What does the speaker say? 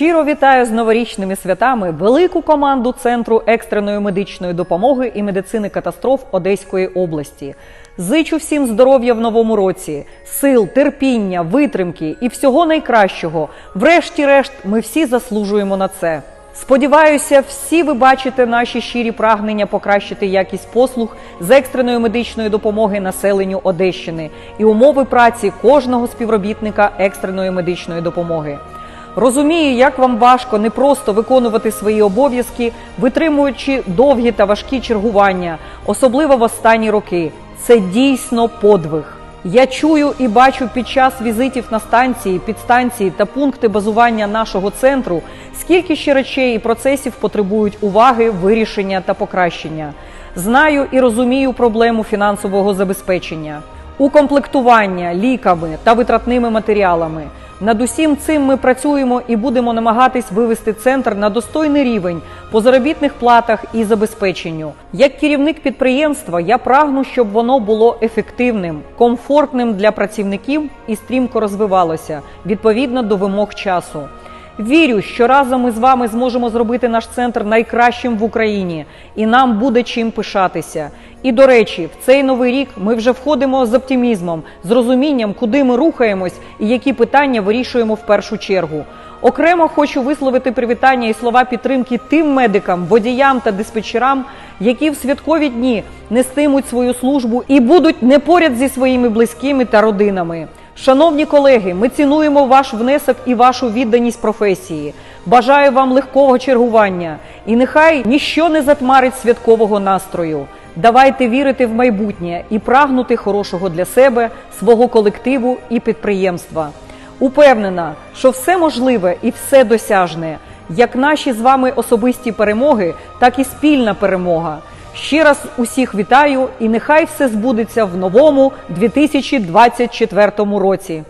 Щиро вітаю з новорічними святами велику команду Центру екстреної медичної допомоги і медицини катастроф Одеської області. Зичу всім здоров'я в новому році, сил, терпіння, витримки і всього найкращого. Врешті-решт, ми всі заслужуємо на це. Сподіваюся, всі ви бачите наші щирі прагнення покращити якість послуг з екстреної медичної допомоги населенню Одещини і умови праці кожного співробітника екстреної медичної допомоги. Розумію, як вам важко не просто виконувати свої обов'язки, витримуючи довгі та важкі чергування, особливо в останні роки. Це дійсно подвиг. Я чую і бачу під час візитів на станції, підстанції та пункти базування нашого центру, скільки ще речей і процесів потребують уваги, вирішення та покращення. Знаю і розумію проблему фінансового забезпечення, укомплектування ліками та витратними матеріалами. Над усім цим ми працюємо і будемо намагатись вивести центр на достойний рівень по заробітних платах і забезпеченню. Як керівник підприємства, я прагну, щоб воно було ефективним, комфортним для працівників і стрімко розвивалося відповідно до вимог часу. Вірю, що разом ми з вами зможемо зробити наш центр найкращим в Україні, і нам буде чим пишатися. І до речі, в цей новий рік ми вже входимо з оптимізмом, з розумінням, куди ми рухаємось і які питання вирішуємо в першу чергу. Окремо хочу висловити привітання і слова підтримки тим медикам, водіям та диспетчерам, які в святкові дні нестимуть свою службу і будуть не поряд зі своїми близькими та родинами. Шановні колеги, ми цінуємо ваш внесок і вашу відданість професії. Бажаю вам легкого чергування, і нехай ніщо не затмарить святкового настрою. Давайте вірити в майбутнє і прагнути хорошого для себе, свого колективу і підприємства. Упевнена, що все можливе і все досяжне, як наші з вами особисті перемоги, так і спільна перемога. Ще раз усіх вітаю і нехай все збудеться в новому 2024 році.